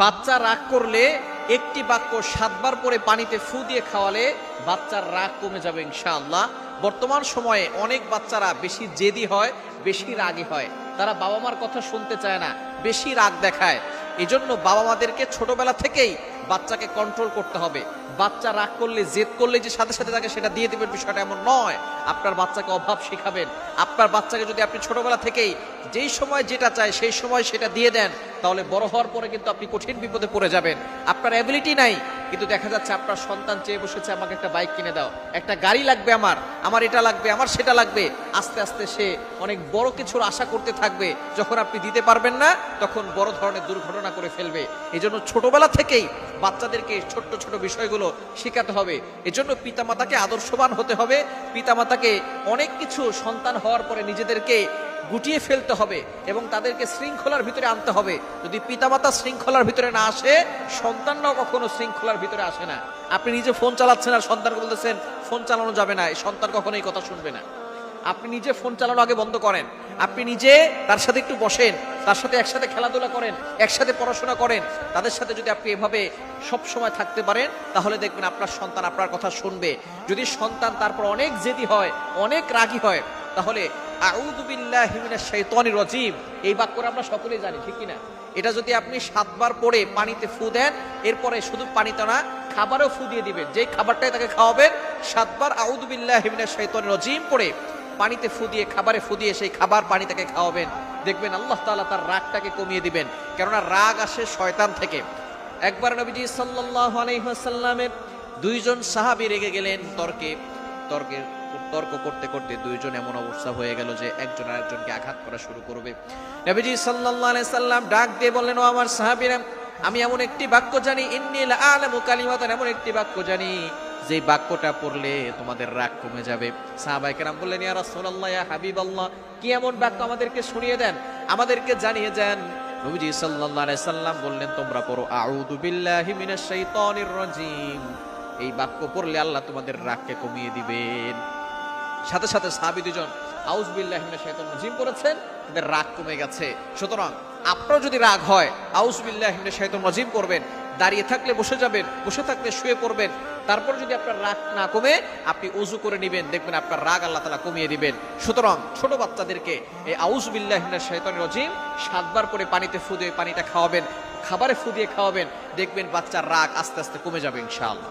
বাচ্চা রাগ করলে একটি বাক্য সাতবার পরে পানিতে ফু দিয়ে খাওয়ালে বাচ্চার রাগ কমে যাবে ইনশাআল্লাহ। বর্তমান সময়ে অনেক বাচ্চারা বেশি জেদি হয়, বেশি রাগী হয়। তারা বাবা মার কথা শুনতে চায় না, বেশি রাগ দেখায়। এজন্য বাবা মাদেরকে ছোটবেলা থেকেই বাচ্চাকে কন্ট্রোল করতে হবে। বাচ্চা রাগ করলে, জেদ করলে যে সাথে সাথে তাকে সেটা দিয়ে দেবেন, বিষয়টা এমন নয়। আপনার বাচ্চাকে অভাব শেখাবেন। আপনার বাচ্চাকে যদি আপনি ছোটবেলা থেকেই যেই সময় যেটা চায়, সেই সময় সেটা দিয়ে দেন, তাহলে বড় হওয়ার পরে কিন্তু আপনি কঠিন বিপদে পড়ে যাবেন। আপনার অ্যাবিলিটি নাই কিন্তু দেখা যাচ্ছে আপনার সন্তান চেয়ে বসেছে, আমাকে একটা বাইক কিনে দাও। একটা গাড়ি লাগবে আমার। আমার এটা লাগবে, আমার সেটা লাগবে। আস্তে আস্তে সে অনেক বড় কিছুর আশা করতে থাকবে। যখন আপনি দিতে পারবেন না, তখন বড় ধরনের দুর্ঘটনা করে ফেলবে। এই জন্য ছোটবেলা থেকেই বাচ্চাদেরকে ছোট্ট ছোট বিষয়গুলো শেখাতে হবে। এজন্য পিতামাতাকে আদর্শবান হতে হবে। পিতামাতাকে অনেক কিছু সন্তান হওয়ার পরে নিজেদেরকে গুটিয়ে ফেলতে হবে এবং তাদেরকে শৃঙ্খলার ভিতরে আনতে হবে। যদি পিতামাতা শৃঙ্খলার ভিতরে না আসে, সন্তানরাও কখনো শৃঙ্খলার ভিতরে আসে না। আপনি নিজে ফোন চালাচ্ছেন আর সন্তানকে বলতেছেন, ফোন চালানো যাবে না। সন্তান কখনো এই কথা শুনবে না। আপনি নিজে ফোন চালানো আগে বন্ধ করেন। আপনি নিজে তার সাথে একটু বসেন, তার সাথে একসাথে খেলাধুলা করেন, একসাথে পড়াশোনা করেন। তাদের সাথে যদি আপনি এভাবে সব সময় থাকতে পারেন, তাহলে দেখবেন আপনার সন্তান আপনার কথা শুনবে। যদি সন্তান তারপর অনেক জেদি হয়, অনেক রাগী হয়, তাহলে আউযু বিল্লাহি মিনাশ শাইতানির রাজিম। এই বাক্যটা আমরা সকলেই জানি, ঠিক না এটা যদি আপনি সাতবার পরে পানিতে ফু দেন, এরপরে শুধু পানিতে না, খাবারও ফু দিয়ে দিবেন। যেই খাবারটাই তাকে খাওয়াবেন, সাতবার আউযু বিল্লাহি মিনাশ শাইতানির রাজিম পড়ে পানিতে ফু দিয়ে, খাবারে ফু দিয়ে সেই খাবার পানি তাকে খাওয়াবেন। দেখবেন আল্লাহ তালা তার রাগটাকে কমিয়ে দিবেন। কেননা রাগ আসে শয়তান থেকে। একবার নবীজি সাল্লাল্লাহু আলাইহি ওয়াসাল্লামের দুইজন সাহাবী রেগে গেলেন তর্কে। তর্কের তর্ক করতে করতে দুইজন এমন অবস্থা হয়ে গেল যে একজন আরেকজনকে আঘাত করা শুরু করবে। নবীজি সাল্লাল্লাহু আলাইহি সাল্লাম ডাক দিয়ে বললেন, ও আমার সাহাবীরা, আমি এমন একটি বাক্য জানি ইন্নিল আলামু কালিমাতান, এমন একটি বাক্য জানি, যে বাক্যটা পড়লে তোমাদের রাগ কমে যাবে। সাহাবাই কেরাম বললেন, ইয়া রাসূলুল্লাহ, ইয়া হাবিবাল্লাহ, কি এমন বাক্য আমাদেরকে শুনিয়ে দেন, আমাদেরকে জানিয়ে যান নবীজি সাল্লাল্লাহু আলাইহি সাল্লাম বললেন, তোমরা পড়ো, আউযু বিল্লাহি মিনাশ শাইতানির রাজিম এই বাক্য পড়লে আল্লাহ তোমাদের রাগকে কমিয়ে দিবেন। সাথে সাথে সাহাবী দুজন আউজ বিল্লাহ শাইতান জিম করেছেন, তাদের রাগ কমে গেছে। সুতরাং আপনার যদি রাগ হয় আউজ বিল্লাহ শাইতান জিম করবেন, দাঁড়িয়ে থাকলে বসে যাবেন, বসে থাকলে শুয়ে পড়বেন। তারপর যদি আপনার রাগ না কমে, আপনি উজু করে নেবেন, দেখবেন আপনার রাগ আল্লাহ তালা কমিয়ে দিবেন। সুতরাং ছোট বাচ্চাদেরকে এই আউজ বিল্লাহ শাইতান রজিম সাতবার করে পানিতে ফু দিয়ে পানিটা খাওয়াবেন, খাবারে ফু দিয়ে খাওয়াবেন, দেখবেন বাচ্চার রাগ আস্তে আস্তে কমে যাবে ইনশাআল্লাহ।